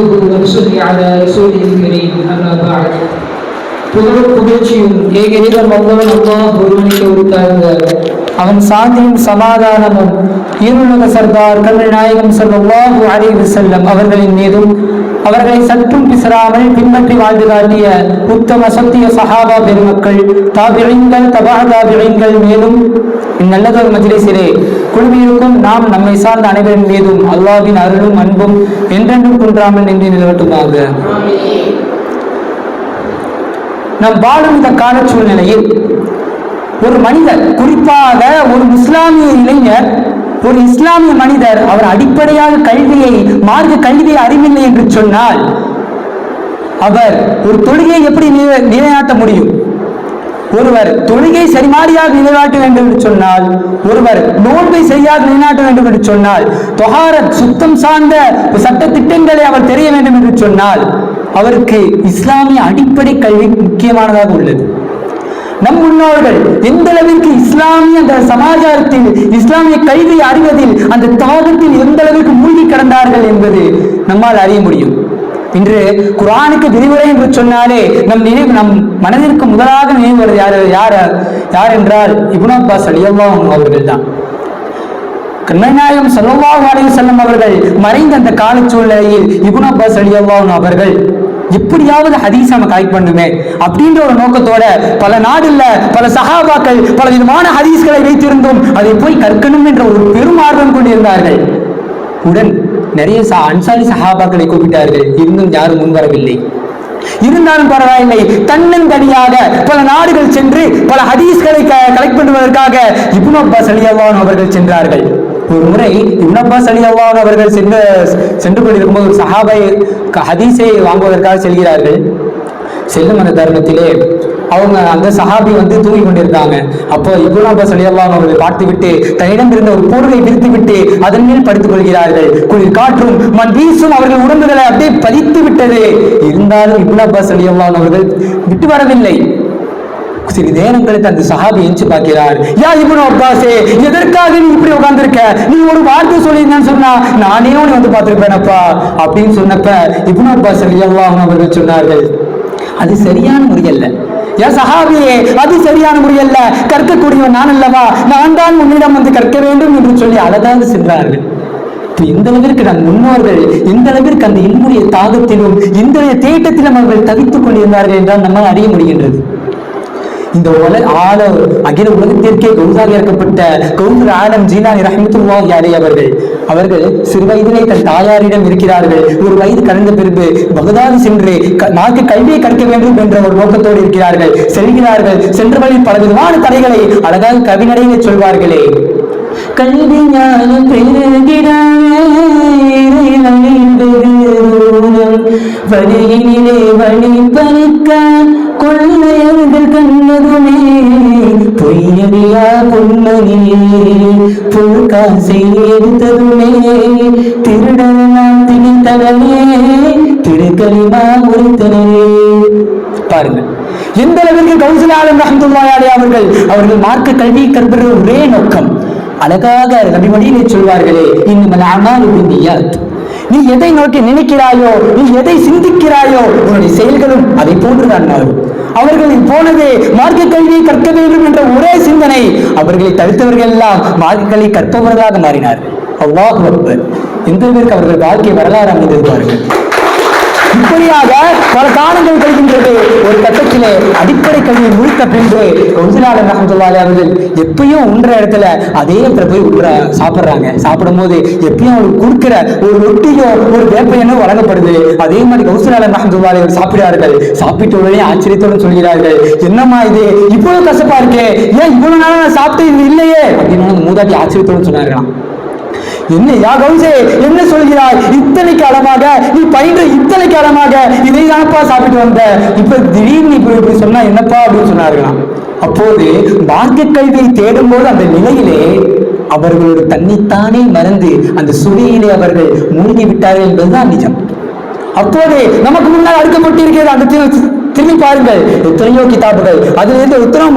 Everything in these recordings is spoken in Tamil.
نحمده ونصلي على رسوله الكريم أما بعد புகழும் புகழ்ச்சியும் ஏகரிடம் வந்தவன் அல்லாஹ் ஒருவனுக்கு உரித்தாங்க அவன் சாந்தியும் சமாதானமும் ஈருலக சர்தார் கல்வி நாயகம் ஸல்லல்லாஹு அலைஹி வஸல்லம் அவர்களின் மீதும் அவர்களை சற்றும் பிசராமல் பின்பற்றி வாழ்ந்து காட்டிய உத்தம சத்திய சஹாபா பெருமக்கள் தாபிழிங்கள் தபா தாபிழிங்கள் மேலும் இந்நல்லதொரு மஜ்லிஸிலே குழுமியிருக்கும் நாம் நம்மை சார்ந்த அனைவரின் மீதும் அல்லாஹ்வின் அருளும் அன்பும் என்றென்றும் குன்றாமல் நின்று நிலவட்டுமாக. நாம் வாழும் இந்த கால சூழ்நிலையில் ஒரு மனிதர் குறிப்பாக ஒரு இஸ்லாமிய இளைஞர் ஒரு இஸ்லாமிய மனிதர் அவர் அடிப்படையாக கல்வியை மார்க்க கல்வியை அறிவில்லை என்று சொன்னால் அவர் ஒரு தொழுகையை எப்படி நிலை- நிலைநாட்ட முடியும்? ஒருவர் தொழுகை சரிமாரியாக நிலைநாட்ட வேண்டும் என்று சொன்னால் ஒருவர் நோன்பை சரியாக நிலைநாட்ட வேண்டும் என்று சொன்னால் தொஹாரத் சுத்தம் சார்ந்த சட்ட திட்டங்களை அவர் தெரிய வேண்டும் என்று சொன்னால் அவருக்கு இஸ்லாமிய அடிப்படை கல்வி முக்கியமானதாக உள்ளது. நம் முன்னோர்கள் எந்த அளவிற்கு இஸ்லாமிய அந்த சமாச்சாரத்தில் இஸ்லாமிய கல்வி அறிவதில் அந்த தாகத்தில் எந்த அளவிற்கு மூழ்கி கிடந்தார்கள் என்பது நம்மால் அறிய முடியும். இன்று குரானுக்கு விரிவுரை என்று சொன்னாலே நம் நினைவு நம் மனதிற்கு முதலாக நினைவு வருது யார் யார் யார் என்றால் இபுன் அப்பாஸ் அலியல்லாஹ் அவர்கள் தான். கண்மநாயகம் ஸல்லல்லாஹு அலைஹி அவர்கள் மறைந்த அந்த கால சூழ்நிலையில் இபுன் அப்பாஸ் ரலியல்லாஹு அவர்கள் எப்படியாவது ஹதீஸ் நம்ம கலெக்ட் பண்ணுமே அப்படின்ற ஒரு நோக்கத்தோட பல நாடுல பல சஹாபாக்கள் பல விதமான ஹதீஸ்களை வைத்திருந்தும் அதை போய் கற்கணும் என்ற ஒரு பெரும் ஆர்வம் கொண்டிருந்தார்கள். உடன் நிறைய அன்சாரி சஹாபாக்களை கூப்பிட்டார்கள். இருந்தும் யாரும் முன்வரவில்லை இருந்தாலும் பரவாயில்லை. தன்னந்தனியாக பல நாடுகள் சென்று பல ஹதீஸ்களை கலெக்ட் பண்ணுவதற்காக இப்னு அப்பாஸ் அலியல்லான் அவர்கள் சென்றார்கள். ஒரு முறை இன்னப்பா சலி அல்லாஹ் அவர்கள் சென்று சென்று கொண்டிருக்கும் போது சஹாபை க- ஹதீஸை வாங்குவதற்காக செல்கிறார்கள். செல்லும் அந்த தருணத்திலே அவங்க அந்த சஹாபி வந்து தூங்கி கொண்டிருந்தாங்க. அப்போ இப்னு அப்பாஸ் அலியல்லான் அவர்களை பார்த்துவிட்டு தன்னிடம் இருந்த ஒரு பொருளை விரித்து விட்டு அதன் மேல் படுத்துக் கொள்கிறார்கள். குளிர் காற்றும் மண் வீசும் அவர்கள் உடம்புகளை அப்படியே பதித்து விட்டது இருந்தாலும் இப்னு அப்பாஸ் அலியல்லான் அவர்கள் விட்டு வரவில்லை. சிறிது நேரம் கழித்து அந்த சஹாபி எஞ்சி பார்க்கிறார். யா இப்னு அப்பாசே எதற்காக நீ இப்படி உட்கார்ந்திருக்க? நீ ஒரு வார்த்தை சொல்லியிருந்தேன்னு சொன்னா நானே உன்னை வந்து பார்த்துருப்பேனப்பா. அப்படின்னு சொன்னப்ப இப்னு அப்பாஸ் ரலியல்லாஹு அவர்கள் சொன்னார்கள். அது சரியான முறையல்ல ஏன் சஹாபியே அது சரியான முறையல்ல கற்கக்கூடியவன் நான் அல்லவா? நான் தான் உன்னிடம் வந்து கற்க வேண்டும் என்று சொல்லி அழகாக சென்றார்கள். இந்த எந்த அளவிற்கு நம் முன்னோர்கள் இந்த அளவிற்கு அந்த இன்முடைய தாகத்திலும் இந்த தேட்டத்திலும் அவர்கள் தவித்துக் கொண்டிருந்தார்கள் என்றால் நம்மால் அறிய முடிகின்றது. இந்த உலக ஆல அகில உலகத்திற்கே கவுசாக இறக்கப்பட்ட கவுசர் ஆலம் ஜீனானி ரஹமத்துல்லா யாரே அவர்கள். அவர்கள் சிறு வயதிலே தன் தாயாரிடம் இருக்கிறார்கள். ஒரு வயது கடந்த பிறகு பகதாது சென்று க- நாக்கு கல்வியை கற்க வேண்டும் என்ற ஒரு நோக்கத்தோடு இருக்கிறார்கள். செல்கிறார்கள். சென்ற வழியில் பல விதமான தடைகளை அழகாக கவிநடையிலே சொல்வார்களே. கல்வி ஞானம் வழியிலே வழி பறிக்க கொள்ளையர்கள் பொய்யடியா பொன்மணியே பொருட்காசை எடுத்ததுமே. திருடனாம் திணித்தவனே திருக்கலிமா உரித்தனே பாருங்கள். எந்த அளவிற்கு கௌசலாலம் ரஹமத்துல்லாஹி அவர்கள் அவர்கள் மார்க்க கல்வி கற்பது ஒரே நோக்கம். அழகாக நபிமொழியிலே சொல்வார்களே இன்னும் அமாலு பின்னியாத். நீ எதை நோக்கி நினைக்கிறாயோ நீ எதை சிந்திக்கிறாயோ உன்னுடைய செயல்களும் அதை போன்றுதான் மாறும். அவர்களில் போலவே மார்க்க கல்வியை கற்க வேண்டும் என்ற ஒரே சிந்தனை. அவர்களை தடுத்தவர்கள் எல்லாம் மார்க்க கல்வி கற்பவர்களாக மாறினார்கள். அல்லாஹ் எந்த பேருக்கு அவர்கள் வாழ்க்கை வரலாறு அமைந்திருப்பார்கள்? இப்படியாக பல காலங்கள் கழிகின்றது ஒரு கட்டத்திலே அடிப்படை கல்வியை முடித்த பின்பு கௌசலாளர் ரஹமத்துல்லாஹி அவர்கள் எப்பயும் உண்ற இடத்துல அதே இடத்துல போய் உண்ற சாப்பிடுறாங்க. சாப்பிடும் போது எப்பயும் அவங்களுக்கு கொடுக்கிற ஒரு ரொட்டியோ ஒரு வேப்பையனோ வழங்கப்படுது. அதே மாதிரி கௌசலாளர் ரஹமத்துல்லாஹி அவர் சாப்பிடுறார்கள் சாப்பிட்ட உடனே ஆச்சரியத்தோடு சொல்கிறார்கள் என்னம்மா இது? இவ்வளவு கசப்பா இருக்கே. ஏன் இவ்வளவு நாளா நான் சாப்பிட்டு இது இல்லையே? அப்படின்னு மூதாட்டி ஆச்சரியத்தோடு சொன்னார்களாம். என்ன யா கௌசே என்ன சொல்கிறாய்? இத்தனை காலமாக நீ பயின்ற இத்தனை காலமாக இதை தானப்பா சாப்பிட்டு வந்த? இப்ப திடீர்னு இப்படி இப்படி சொன்னா என்னப்பா அப்படின்னு சொன்னார்களாம். அப்போது மார்க்க கல்வியை தேடும் போது அந்த நிலையிலே அவர்களோட தன்னைத்தானே மறந்து அந்த சுழியிலே அவர்கள் மூழ்கி விட்டார்கள் என்பதுதான் நிஜம். அப்போது நமக்கு முன்னால் அடுக்கப்பட்டிருக்கிறது அந்த திரும்பி பாருங்கள். எத்தனையோ கிதாபுகள். அதுல இருந்து எத்தனை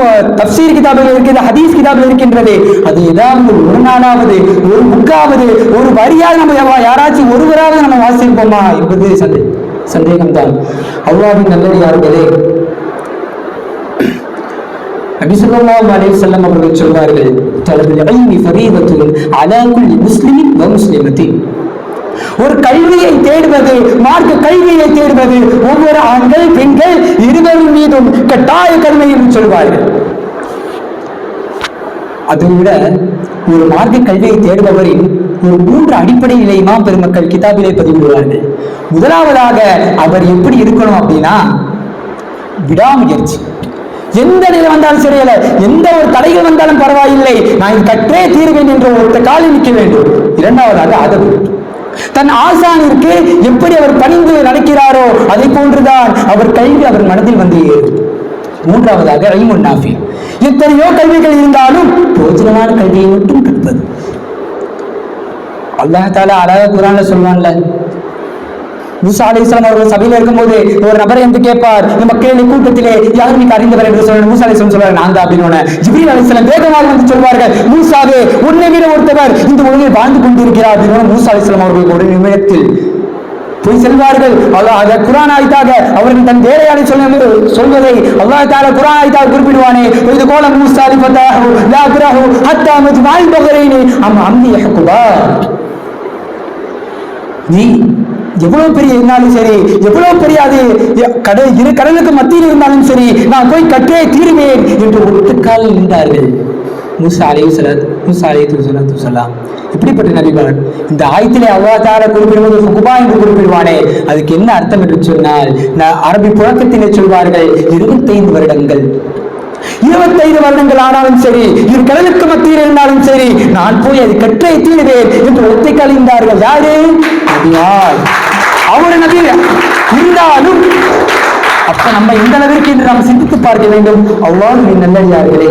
தப்சீர் கிதாபுகள் இருக்கிறது ஹதீஸ் கிதாபுகள் இருக்கின்றது அது ஏதாவது ஒரு நாளாவது ஒரு புக்காவது ஒரு வரியாக நம்ம யாராச்சும் ஒருவராவது நம்ம வாசிப்போமா என்பது சந்தே சந்தேகம்தான். அல்லாவின் நல்லடியார்களே நபி அலைஹி வஸல்லம் அவர்கள் சொல்வார்கள் தலபுல் இல்மி ஃபரீதத்துன் அலா குல்லி முஸ்லிமின் வ முஸ்லிமத்தின். ஒரு கல்வியை தேடுவது மார்க்க கல்வியை தேடுவது ஒவ்வொரு ஆண்கள் பெண்கள் இருவரும் மீதும் கட்டாய கடமை என்று சொல்வார்கள். அதை விட ஒரு மார்க்க கல்வியை தேடுபவரின் ஒரு மூன்று அடிப்படை நிலையுமா பெருமக்கள் கிதாபிலே பதிவிடுவார்கள். முதலாவதாக அவர் எப்படி இருக்கணும் அப்படின்னா விடாமுயற்சி. எந்த நிலை வந்தாலும் சரியல எந்த ஒரு தடைகள் வந்தாலும் பரவாயில்லை நான் கற்றே தீர்வேன் என்ற ஒருத்த காலில் நிற்க வேண்டும். இரண்டாவதாக அதவு. தன் ஆசானிற்கு எப்படி அவர் பணிந்து நடக்கிறாரோ அதை போன்றுதான் அவர் கல்வி அவர் மனதில் வந்து ஏறும். மூன்றாவதாக ஐமுன் நாஃபி. எத்தனையோ கல்விகள் இருந்தாலும் பிரோஜனமான கல்வியை மட்டும் கற்பது. அல்லாஹால அழகாக குரான்ல சொல்வான்ல முசா அலி இஸ்லாம் அவர்கள் சபையில் இருக்கும்போது ஒரு நபரை வந்து கேட்பார். இந்த மக்களின் கூட்டத்திலே யார் நீங்க அறிந்தவர் என்று சொல்ல மூசா அலிஸ்லாம் சொல்வார் நான் தான் அப்படின்னு ஜிபிரி அலி இஸ்லாம் வேகமாக வந்து சொல்வார்கள் மூசாவே உன்னை விட ஒருத்தவர் இந்த உலகில் வாழ்ந்து கொண்டிருக்கிறார் அப்படின்னு மூசா அலிஸ்லாம் அவர்கள் ஒரு நிமிடத்தில் போய் செல்வார்கள். அல்லாஹ் அதை குரான் ஆய்த்தாக அவர்கள் தன் வேலையாளி சொல்ல சொல்வதை அல்லாஹ் தால குரான் ஆய்த்தாக குறிப்பிடுவானே. இது கோல மூசாலி ஃபதாஹு லா பிரஹு ஹத்தா வாய் பஹரைனி அம் அம்தி யஹ்குபா. நீ எவ்வளவு பெரிய இருந்தாலும் சரி எவ்வளவு பெரிய அது கடல் இரு கடலுக்கு மத்தியில் இருந்தாலும் சரி நான் போய் கற்றே தீருவேன் என்று ஒத்துக்காலில் நின்றார்கள். மூசா அலைஹி ஸலாத் மூசா அலைஹி ஸலாத்து சொல்லலாம் இப்படிப்பட்ட நபிகள் இந்த ஆயத்திலே அவ்வாதார குறிப்பிடுவது ஹுகுபா என்று குறிப்பிடுவானே. அதுக்கு என்ன அர்த்தம் என்று சொன்னால் நான் அரபி புழக்கத்திலே சொல்வார்கள் இருபத்தைந்து வருடங்கள். இருபத்தைந்து வருடங்கள் ஆனாலும் சரி இரு கடலுக்கு மத்தியில் இருந்தாலும் சரி நான் போய் அது கற்றை தீருவேன் என்று ஒத்தை கழிந்தார்கள். யாரு? நபியார் அவர் நபி இருந்தாலும் அப்ப நம்ம இந்த அளவிற்கு என்று நாம் சிந்தித்து பார்க்க வேண்டும்? அவ்வாறு நல்லடியார்களே.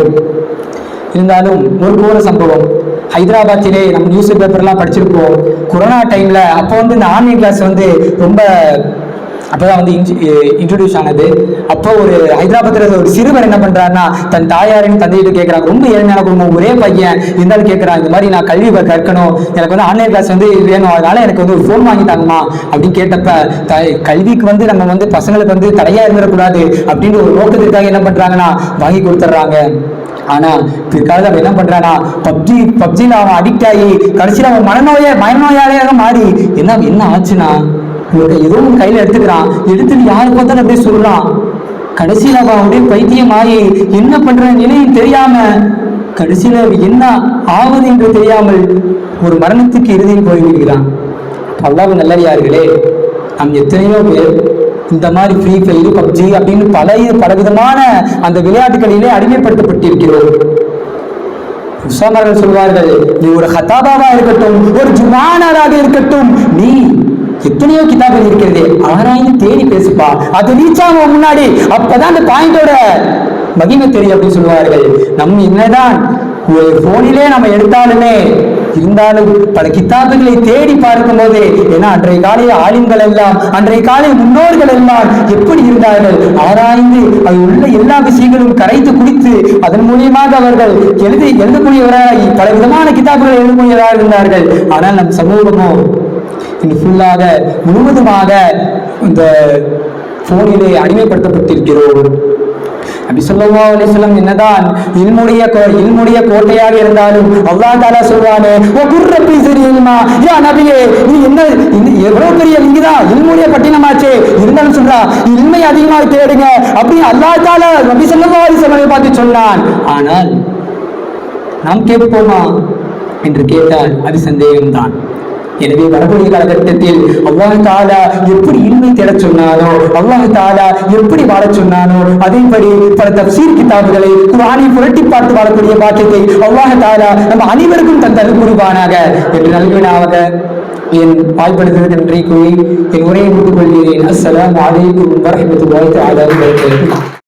இருந்தாலும் ஒரு கோர சம்பவம். ஹைதராபாத்திலே நம்ம நியூஸ் பேப்பர்லாம் படிச்சிருப்போம். கொரோனா டைம்ல அப்போ வந்து இந்த ஆன்லைன் கிளாஸ் வந்து ரொம்ப அப்போதான் வந்து இன்ஜி இன்ட்ரடியூஸ் ஆனது. அப்போ ஒரு ஹைதராபாத்தில் ஒரு சிறுவர் என்ன பண்றாருன்னா தன் தாயாரின் தந்தையிட்ட கேட்கறாங்க ரொம்ப ஏழ்மையான குடும்பம் ஒரே பையன் இருந்தாலும் கேட்கறான் இந்த மாதிரி நான் கல்வி கற்கணும். எனக்கு வந்து ஆன்லைன் கிளாஸ் வந்து வேணும். அதனால எனக்கு வந்து ஒரு ஃபோன் வாங்கி தாங்கம்மா அப்படின்னு கேட்டப்ப த- கல்விக்கு வந்து நம்ம வந்து பசங்களுக்கு வந்து தடையா இருந்துடக்கூடாது. அப்படின்ற ஒரு நோக்கத்திற்காக என்ன பண்றாங்கன்னா வாங்கி கொடுத்துட்றாங்க. ஆனா பிற்காலத்தில் அவன் என்ன பண்றானா பப்ஜி பப்ஜியில் அவன் அடிக்ட் ஆகி கடைசியில் அவன் மனநோயை மனநோயாளியாக மாறி என்ன என்ன ஆச்சுன்னா ஏதோ ஒன்று கையில எடுத்துக்கிறான். எடுத்துட்டு யாரு பார்த்தாலும் அப்படியே சொல்றான். கடைசியில் அவன் அப்படியே பைத்தியம் ஆகி என்ன பண்ற நிலையும் தெரியாம கடைசியில் என்ன ஆவது என்று தெரியாமல் ஒரு மரணத்துக்கு இறுதியில் போய்விடுகிறான் அல்லாஹ் நல்லறியார்களே நாம் எத்தனையோ பேர் இந்த மாதிரி ஃப்ரீ ஃபயர் பப்ஜி அப்படின்னு பல பலவிதமான அந்த விளையாட்டுகளிலே அடிமைப்படுத்தப்பட்டிருக்கிறோம். உசாமர்கள் சொல்வார்கள் நீ ஒரு ஹத்தாபாவா இருக்கட்டும் ஒரு ஜுமானாராக இருக்கட்டும் நீ எத்தனையோ கிதாபுகள் இருக்கிறது. ஆராய்ந்து தேடி பேசுப்பா. அது ரீச் ஆகும் முன்னாடி அப்பதான் அந்த பாயிண்டோட மகிமை தெரியும் அப்படின்னு சொல்லுவார்கள். நம்ம என்னதான் ஒரு போனிலே நம்ம எடுத்தாலுமே இருந்தாலும் பல கித்தாபுகளை தேடி பார்க்கும் போது ஏன்னா அன்றைய காலைய ஆளுங்கள் எல்லாம் அன்றைய காலைய முன்னோர்கள் எல்லாம் எப்படி இருந்தார்கள்? ஆராய்ந்து அது உள்ள எல்லா விஷயங்களும் கரைத்து குடித்து அதன் மூலியமாக அவர்கள் எழுதி எழுதக்கூடியவராக பல விதமான கித்தாபுகளை எழுதக்கூடியவராக இருந்தார்கள். ஆனால் நம் சமூகமோ இன்று ஃபுல்லாக முழுவதுமாக இந்த போனிலே அடிமைப்படுத்தப்பட்டிருக்கிறோம். நபி ஸல்லல்லாஹு அலைஹி வஸல்லம் என்னதான் இல்முடைய கோ- இல்முடைய கோட்டையாக இருந்தாலும் அல்லாஹ் தஆலா சொல்வானே ஓ குர்ரபி இல்மா யா நபியே நீ என்ன இந்த எவ்வளவு பெரிய நீங்கதான் இல்முடைய பட்டினமாச்சே. இருந்தாலும் சொல்றா இல்மை அதிகமாக தேடுங்க. அப்படி அல்லாஹ் தாலா நபி ஸல்லல்லாஹு அலைஹி பார்த்து சொன்னான். ஆனால் நாம் கேட்போமா? என்று கேட்டால் அது சந்தேகம்தான். எனவே வரக்கூடிய காலகட்டத்தில் அவ்வாறு தாலா எப்படி இன்மை தேடச் சொன்னானோ அவ்வாறு தாலா எப்படி வாழச் சொன்னானோ அதேபடி பல தப்சீர் கிதாபுகளை குரானை புரட்டி பார்த்து வாழக்கூடிய பாக்கியத்தை அவ்வாறு தாலா நம்ம அனைவருக்கும் தந்தது குருவானாக என்று நல்வினாக என் வாய்ப்படுத்துவது நன்றி கூறி என் உரையை முடித்துக் கொள்கிறேன். அஸ்லாம் அலைக்கும் வரஹ்மத்துல்லாஹி தஆலா